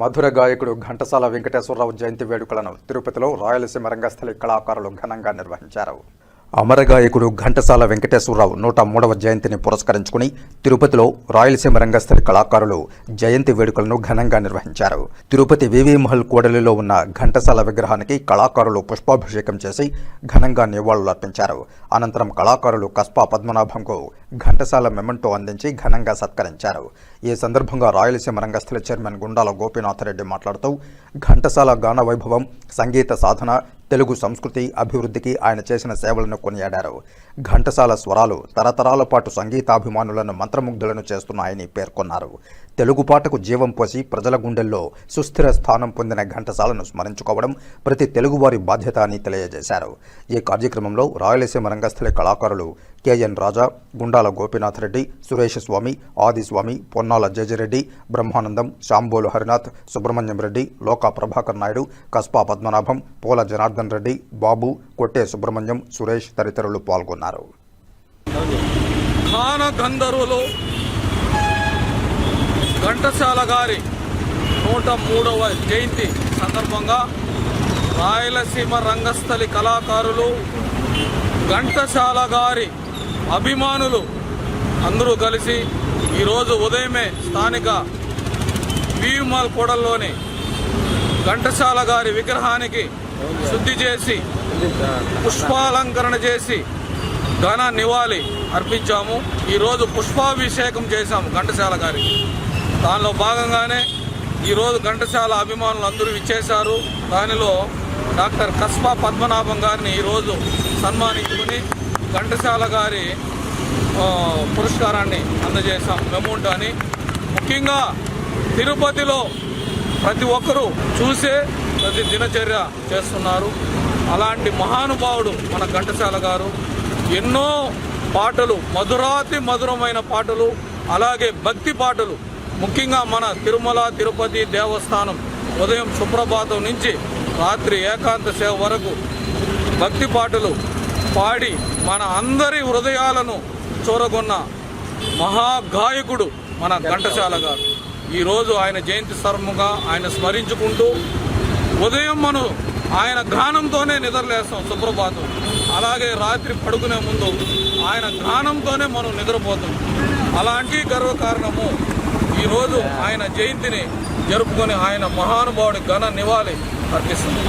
మధుర గాయకుడు ఘంటసాల వెంకటేశ్వరరావు జయంతి వేడుకలను తిరుపతిలో రాయలసీమ రంగస్థలి కళాకారులు ఘనంగా నిర్వహించారు. అమరగాయకుడు ఘంటసాల వెంకటేశ్వరరావు నూట మూడవ జయంతిని పురస్కరించుకుని తిరుపతిలో రాయలసీమ రంగస్థలి కళాకారులు జయంతి వేడుకలను ఘనంగా నిర్వహించారు. తిరుపతి వివి మహల్ కూడలిలో ఉన్న ఘంటసాల విగ్రహానికి కళాకారులు పుష్పాభిషేకం చేసి ఘనంగా నివాళులర్పించారు అనంతరం కళాకారులు కస్పా పద్మనాభంకు ఘంటసాల మెమంటో అందించి ఘనంగా సత్కరించారు. ఈ సందర్భంగా రాయలసీమ రంగస్థల చైర్మన్ గుండాల గోపీనాథరెడ్డి మాట్లాడుతూ ఘంటసాల గాన వైభవం సంగీత సాధన తెలుగు సంస్కృతి అభివృద్ధికి ఆయన చేసిన సేవలను కొనియాడారు. ఘంటసాల స్వరాలు తరతరాల పాటు సంగీతాభిమానులను మంత్రముగ్ధులను చేస్తున్నాయని పేర్కొన్నారు. తెలుగు పాటకు జీవం పోసి ప్రజల గుండెల్లో సుస్థిర స్థానం పొందిన ఘంటసాలను స్మరించుకోవడం ప్రతి తెలుగువారి బాధ్యత అని తెలియజేశారు. ఈ కార్యక్రమంలో రాయలసీమ రంగస్థలి కళాకారులు కెఎన్ రాజా గుండాల గోపీనాథ్ రెడ్డి సురేష్ స్వామి ఆదిస్వామి పొన్నాల జయజిరెడ్డి బ్రహ్మానందం శాంబోలు హరినాథ్ సుబ్రహ్మణ్యం రెడ్డి లోకా ప్రభాకర్ నాయుడు కస్పా పద్మనాభం పోల జనార్దన్ రెడ్డి బాబు కొట్టే సుబ్రహ్మణ్యం సురేష్ తదితరులు పాల్గొన్నారు. గంధర్వులు ఘంటసాల గారి నూట మూడవ జయంతి సందర్భంగా రాయలసీమ రంగస్థలి కళాకారులు ఘంటసాల గారి అభిమానులు అందరూ కలిసి ఈరోజు ఉదయమే స్థానిక వీమాల్ కూడల్లోని ఘంటసాల గారి విగ్రహానికి శుద్ధి చేసి పుష్పాలంకరణ చేసి ఘన నివాళి అర్పించాము. ఈరోజు పుష్పాభిషేకం చేశాము ఘంటసాల గారికి. దానిలో భాగంగానే ఈరోజు ఘంటసాల అభిమానులు అందరూ ఇచ్చేశారు దానిలో డాక్టర్ కస్బా పద్మనాభం గారిని ఈరోజు సన్మానించుకుని ఘంటసాల గారి పురస్కారాన్ని అందజేశాం. మెమౌంట్ అని. ముఖ్యంగా తిరుపతిలో ప్రతి ఒక్కరూ చూసే ప్రతి దినచర్య చేస్తున్నారు. అలాంటి మహానుభావుడు మన ఘంటసాల గారు. ఎన్నో పాటలు మధురాతి మధురమైన పాటలు అలాగే భక్తి పాటలు ముఖ్యంగా మన తిరుమల తిరుపతి దేవస్థానం ఉదయం సుప్రభాతం నుంచి రాత్రి ఏకాంత సేవ వరకు భక్తి పాటలు పాడి మన అందరి హృదయాలను చూరగొన్న మహాగాయకుడు మన ఘంటసాల గారు. ఈరోజు ఆయన జయంతి సర్ముగా ఆయన స్మరించుకుంటూ ఉదయం మనం ఆయన గానంతోనే నిద్రలేస్తాం సుప్రభాతం. అలాగే రాత్రి పడుకునే ముందు ఆయన గానంతోనే మనం నిద్రపోతాం. అలాంటి గర్వకారణము ఈరోజు ఆయన జయంతిని జరుపుకొని ఆయన మహానుభావుడి ఘన నివాళి అర్పిస్తుంది